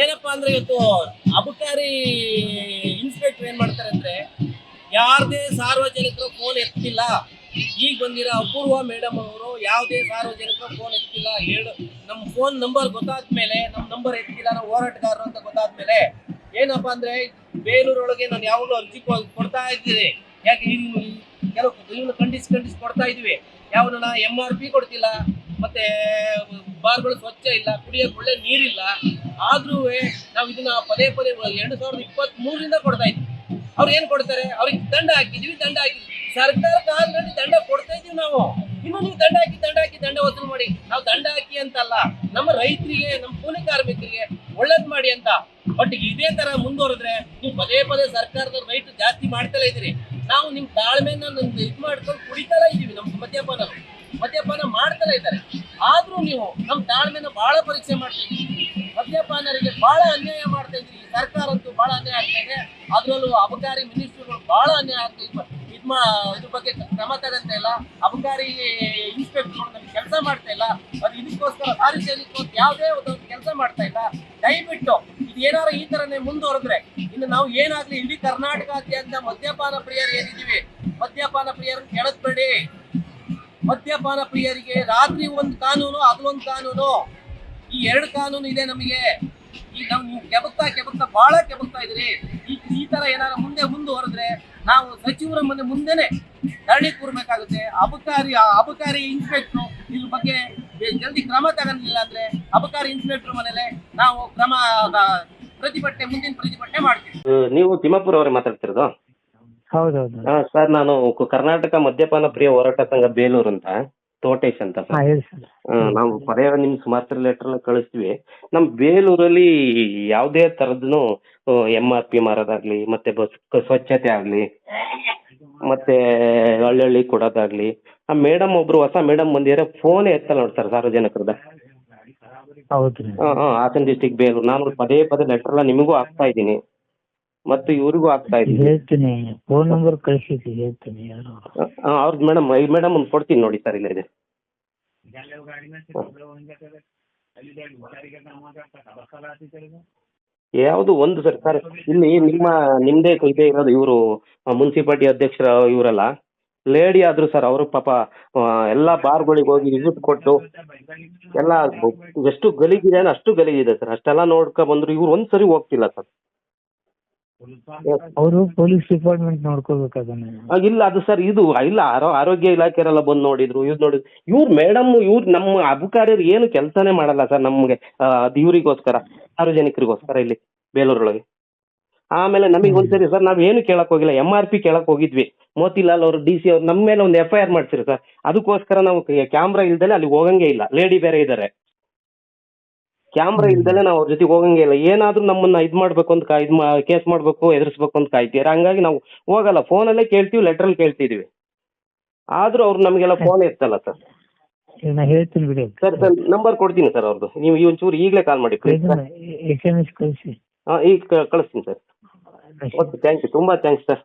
ಏನಪ್ಪಾ ಅಂದ್ರೆ ಇವತ್ತು ಅಬಕಾರಿ ಇನ್ಸ್ಪೆಕ್ಟರ್ ಏನ್ ಮಾಡ್ತಾರೆ ಅಂದ್ರೆ ಯಾರದೇ ಸಾರ್ವಜನಿಕರು ಫೋನ್ ಎತ್ತಿಲ್ಲ, ಈಗ ಬಂದಿರೋ ಅಪೂರ್ವ ಮೇಡಮ್ ಅವರು ಯಾವುದೇ ಸಾರ್ವಜನಿಕರು ಫೋನ್ ಎತ್ತಿಲ್ಲ, ಹೇಳು ನಮ್ಮ ಫೋನ್ ನಂಬರ್ ಗೊತ್ತಾದ್ಮೇಲೆ ನಮ್ಮ ನಂಬರ್ ಎತ್ತಿಲ್ಲ, ನಾವು ಹೋರಾಟಗಾರರು ಅಂತ ಗೊತ್ತಾದ್ಮೇಲೆ ಏನಪ್ಪಾ ಅಂದ್ರೆ ಬೇಲೂರೊಳಗೆ ನಾನು ಯಾವಾಗಲೂ ಅರ್ಜಿ ಕೊಡ್ತಾ ಇದ್ದೀನಿ. ಯಾಕೆ ಇನ್ನು ಕೆಲವು ಇನ್ನು ಖಂಡಿಸಿ ಖಂಡಿಸಿ ಕೊಡ್ತಾ ಇದೀವಿ. ಯಾವನ್ನ ಎಂ ಆರ್ ಪಿ ಕೊಡ್ತಿಲ್ಲ, ಮತ್ತೆ ಬಾರ್ಗಳು ಸ್ವಚ್ಛ ಇಲ್ಲ ಕುಡಿಯೋಕೆ ಒಳ್ಳೆ ನೀರಿಲ್ಲ. ಆದ್ರೂ ನಾವು ಇದನ್ನ ಪದೇ ಪದೇ ಎರಡು ಸಾವಿರದ ಇಪ್ಪತ್ತ್ ಮೂರರಿಂದ ಕೊಡ್ತಾ ಇದ್ವಿ. ಅವ್ರು ಏನ್ ಕೊಡ್ತಾರೆ? ಅವ್ರಿಗೆ ದಂಡ ಹಾಕಿದೀವಿ, ದಂಡ ಹಾಕಿದ್ವಿ. ಸರ್ಕಾರ ಕಾಲದಲ್ಲಿ ದಂಡ ಕೊಡ್ತಾ ಇದೀವಿ ನಾವು. ಇನ್ನು ನೀವು ದಂಡ ಹಾಕಿ ದಂಡ ಹಾಕಿ, ದಂಡ ವಸೂಲು ಮಾಡಿ. ನಾವು ದಂಡ ಹಾಕಿ ಅಂತಲ್ಲ, ನಮ್ಮ ರೈತರಿಗೆ, ನಮ್ಮ ಕೂಲಿ ಕಾರ್ಮಿಕರಿಗೆ ಒಳ್ಳೇದ್ ಮಾಡಿ ಅಂತ. ಬಟ್ ಇದೇ ತರ ಮುಂದುವರೆದ್ರೆ ನೀವು ಪದೇ ಪದೇ ಸರ್ಕಾರದ ರೈಟ್ ಜಾಸ್ತಿ ಮಾಡ್ತಲೇ ಇದ್ರಿ ನಾವು ನಿಮ್ ತಾಳ್ಮೆನ ಇದ್ ಮಾಡ್ಕೊಂಡು ಕುಡಿತಾ ಇದೀವಿ ನಮ್ ಮದ್ಯಪಾನ. ಮದ್ಯಪಾನ ಮಾಡ್ತಲೇ ಇದ್ದಾರೆ. ಆದ್ರೂ ನೀವು ನಮ್ ತಾಳ್ಮೆನ ಬಹಳ ಪರೀಕ್ಷೆ ಮಾಡ್ತಾ ಮದ್ಯಪಾನರಿಗೆ ಬಹಳ ಅನ್ಯಾಯ ಮಾಡ್ತಾ ಇದ್ರಿ ಈ ಸರ್ಕಾರ ಅಂತೂ ಬಹಳ ಅನ್ಯಾಯ ಆಗ್ತಾ ಇದೆ. ಅದರಲ್ಲೂ ಅಬಕಾರಿ ಮಿನಿಸ್ಟರ್ಗಳು ಬಹಳ ಅನ್ಯಾಯ ಆಗ್ತಾ ಇದೆ. ಇದ್ ಮಾ ಇದ್ರ ಬಗ್ಗೆ ಕ್ರಮ ತಗಂತ ಇಲ್ಲ. ಅಬಕಾರಿ ಇನ್ಸ್ಪೆಕ್ಟರ್ಗಳು ನಮ್ಗೆ ಕೆಲಸ ಮಾಡ್ತಾ ಇಲ್ಲ. ಅದು ಇದಕ್ಕೋಸ್ಕರ ಸಾರ್ವಜನಿಕ ಯಾವುದೇ ಒಂದು ಕೆಲಸ ಮಾಡ್ತಾ ಇಲ್ಲ. ದಯವಿಟ್ಟು ಇದು ಏನಾರ ಈ ತರನೇ ಮುಂದುವರೆದ್ರೆ ಇನ್ನು ನಾವು ಏನಾಗ್ಲಿ ಇಡೀ ಕರ್ನಾಟಕಾದ್ಯಂತ ಮದ್ಯಪಾನ ಪ್ರಿಯರು ಏನಿದ್ದೀವಿ? ಮದ್ಯಪಾನ ಪ್ರಿಯರನ್ನು ಕೆಳಸ್ಬೇಡಿ ಮದ್ಯಪಾನ ಪ್ರಿಯರಿಗೆ ರಾತ್ರಿ ಒಂದು ಕಾನೂನು ಅದೊಂದು ಕಾನೂನು. ಈ ಎರಡು ಕಾನೂನು ಇದೆ ನಮಗೆ. ಈ ನಾವು ನೀವು ಕೆಬಕ್ತಾ ಕೆಬಕ್ತಾ ಬಹಳ ಕೆಬಕ್ತಾ ಇದ್ರಿ ಈ ಈ ತರ ಏನಾರ ಮುಂದೆ ಮುಂದುವರೆದ್ರೆ ನಾವು ಸಚಿವರ ಮನೆ ಮುಂದೆನೆ ಧರಣಿ ಕೂರ್ಬೇಕಾಗುತ್ತೆ. ಅಬಕಾರಿ ಅಬಕಾರಿ ಇನ್ಸ್ಪೆಕ್ಟ್ರು ಇದ್ರ ಬಗ್ಗೆ ಜಲ್ದಿ ಕ್ರಮ ತಗೊಂಡಿಲ್ಲ ಅಂದ್ರೆ ಅಬಕಾರಿ ಇನ್ಸ್ಪೆಕ್ಟರ್ ಮನೇಲೆ ನಾವು ಕ್ರಮ ಪ್ರತಿಭಟನೆ ಮುಂದಿನ ಪ್ರತಿಭಟನೆ ಮಾಡ್ತೀವಿ. ನೀವು ತಿಮ್ಮಾಪುರ ಅವರೇ ಮಾತಾಡ್ತಿರೋದು? ಹೌದೌದು. ಹಾ ಸರ್ ನಾನು ಕರ್ನಾಟಕ ಮದ್ಯಪಾನ ಪ್ರಿಯ ಹೋರಾಟ ಸಂಘ ಬೇಲೂರು ಅಂತ. ತೋಟೇಶ್ ಅಂತ ಹಾ ಸರ್ ಹೇಳಿ ಸರ್. ನಾವು ಪದೇ ನಿಮ್ ಸುಮಾರು ಲೆಟರ್ ಎಲ್ಲ ಕಳಿಸ್ತೀವಿ. ನಮ್ ಬೇಲೂರಲ್ಲಿ ಯಾವುದೇ ತರದ್ನು ಎಂ ಆರ್ ಪಿ ಮಾರೋದಾಗ್ಲಿ ಮತ್ತೆ ಬಸ್ ಸ್ವಚ್ಛತೆ ಆಗ್ಲಿ ಮತ್ತೆ ಹಳ್ಳಿ ಕೊಡೋದಾಗ್ಲಿ ಆ ಮೇಡಮ್ ಒಬ್ರು ಹೊಸ ಮೇಡಮ್ ಬಂದಿದ್ದಾರೆ ಫೋನ್ ಎತ್ತಲ್ಲ ನೋಡ್ತಾರೆ ಸರ್ ಸಾರ್ವಜನಿಕರದ. ಹೌದ್ರಿ ಹಾ ಹಾಸನ ಡಿಸ್ಟಿಕ್ ಬೇಲೂರು. ನಾನು ಪದೇ ಪದೇ ಲೆಟರ್ ಎಲ್ಲ ನಿಮಗೂ ಹಾಕ್ತಾ ಇದ್ದೀನಿ. ಮತ್ತು ಇವ್ರಿಗೂ ಆಗ್ತಾ ಇದೆ. ಹೇಳ್ತೀನಿ ಫೋನ್ ನಂಬರ್ ಕಳಿಸಿ ಹೇಳ್ತೀನಿ ಯಾರು. ಅವ್ರದ್ದು ಮೇಡಮ್ ಈ ಮೇಡಮ್ ಒಂದು ಕೊಡ್ತೀನಿ ನೋಡಿ ಸರ್ ಇಲ್ಲ ಇದೆ. ಯಾವುದು ಒಂದು ಸರ್ ಸರ್ ಇಲ್ಲಿ ನಿಮ್ಮ ನಿಮ್ಮದೇ ಇದೆ ಇರೋದು ಇವರು ಮುನ್ಸಿಪಾಲ್ಟಿ ಅಧ್ಯಕ್ಷರ ಇವರಲ್ಲ. ಲೇಡಿ ಆದ್ರು ಸರ್ ಅವರು ಪಾಪ ಎಲ್ಲಾ ಬಾರ್ಗಳಿಗೆ ಹೋಗಿ ವಿಸಿಟ್ ಕೊಟ್ಟು ಎಲ್ಲ ಎಷ್ಟು ಗಲೀಜಿದೆ ಅಷ್ಟು ಗಲೀಜಿದೆ ಸರ್. ಅಷ್ಟೆಲ್ಲ ನೋಡ್ಕೊ ಬಂದ್ರು ಇವ್ರು ಒಂದ್ಸರಿ ಹೋಗ್ತಿಲ್ಲ ಸರ್. ಅವರು ಪೊಲೀಸ್ ಡಿಪಾರ್ಟ್ಮೆಂಟ್ ನೋಡ್ಕೋಬೇಕು ಅದನ್ನ. ಇಲ್ಲ ಅದು ಸರ್ ಇದು ಇಲ್ಲ ಆರೋ ಆರೋಗ್ಯ ಇಲಾಖೆಯವರೆಲ್ಲ ಬಂದು ನೋಡಿದ್ರು ಇವ್ರು ನೋಡಿದ್ರು. ಇವ್ರು ಮೇಡಮ್ ಇವ್ರು ನಮ್ಮ ಅಬಕಾರಿಯರು ಏನು ಕೆಲಸನೇ ಮಾಡಲ್ಲ ಸರ್ ನಮಗೆ ಅದು ಇವರಿಗೋಸ್ಕರ ಸಾರ್ವಜನಿಕರಿಗೋಸ್ಕರ ಇಲ್ಲಿ ಬೇಲೂರೊಳಗೆ. ಆಮೇಲೆ ನಮಗೆ ಒಂದ್ಸರಿ ಸರ್ ನಾವು ಏನು ಕೇಳಕ್ ಹೋಗಿಲ್ಲ ಎಂ ಆರ್ ಪಿ ಕೇಳಕ್ ಹೋಗಿದ್ವಿ. ಮೋತಿಲಾಲ್ ಅವರು ಡಿ ಸಿ ಅವ್ರು ನಮ್ಮ ಮೇಲೆ ಒಂದು ಎಫ್ ಐ ಆರ್ ಮಾಡ್ಸಿರಿ ಸರ್. ಅದಕ್ಕೋಸ್ಕರ ನಾವು ಕ್ಯಾಮ್ರಾ ಇಲ್ದಲೆ ಅಲ್ಲಿ ಹೋಗಂಗೆ ಇಲ್ಲ. ಲೇಡಿ ಬೇರೆ ಇದ್ದಾರೆ ಕ್ಯಾಮ್ರಾ ಇಲ್ದಲೆ ನಾವು ಅವ್ರ ಜೊತೆಗೆ ಹೋಗಂಗೆ ಇಲ್ಲ. ಏನಾದ್ರೂ ನಮ್ಮನ್ನ ಇದು ಮಾಡ್ಬೇಕು ಅಂತ ಕಾ ಇದು ಕೇಸ್ ಮಾಡ್ಬೇಕು ಎದುರಿಸ್ಬೇಕು ಅಂತ ಕಾಯ್ತೀರ ಹಂಗಾಗಿ ನಾವು ಹೋಗಲ್ಲ. ಫೋನಲ್ಲೇ ಕೇಳ್ತೀವಿ ಲೆಟ್ರಲ್ಲಿ ಕೇಳ್ತಿದೀವಿ. ಆದ್ರೂ ಅವ್ರು ನಮಗೆಲ್ಲ ಫೋನ್ ಎತ್ತಲ್ಲ ಸರ್. ಈಗ ನಾ ಹೇಳ್ತೀನಿ ಬಿಡಿ ಸರ್ ಸರ್. ನಂಬರ್ ಕೊಡ್ತೀನಿ ಸರ್ ಅವ್ರದ್ದು ನೀವು ಈ ಒಂಚೂರು ಈಗಲೇ ಕಾಲ್ ಮಾಡಿ please sir. S M S ಕಳಿಸಿ. ಹಾಂ ಈಗ ಕ- ಕಳಿಸ್ತೀನಿ ಸರ್. ಓಕೆ ಥ್ಯಾಂಕ್ ಯು ತುಂಬಾ ಥ್ಯಾಂಕ್ಸ್ ಸರ್.